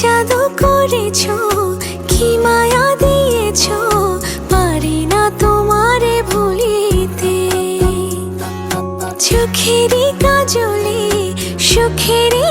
জাদু করেছ কি মায়া দিয়েছ পারি না তোমারে ভুলিতে। চোখেরই কাজলে সুখেরই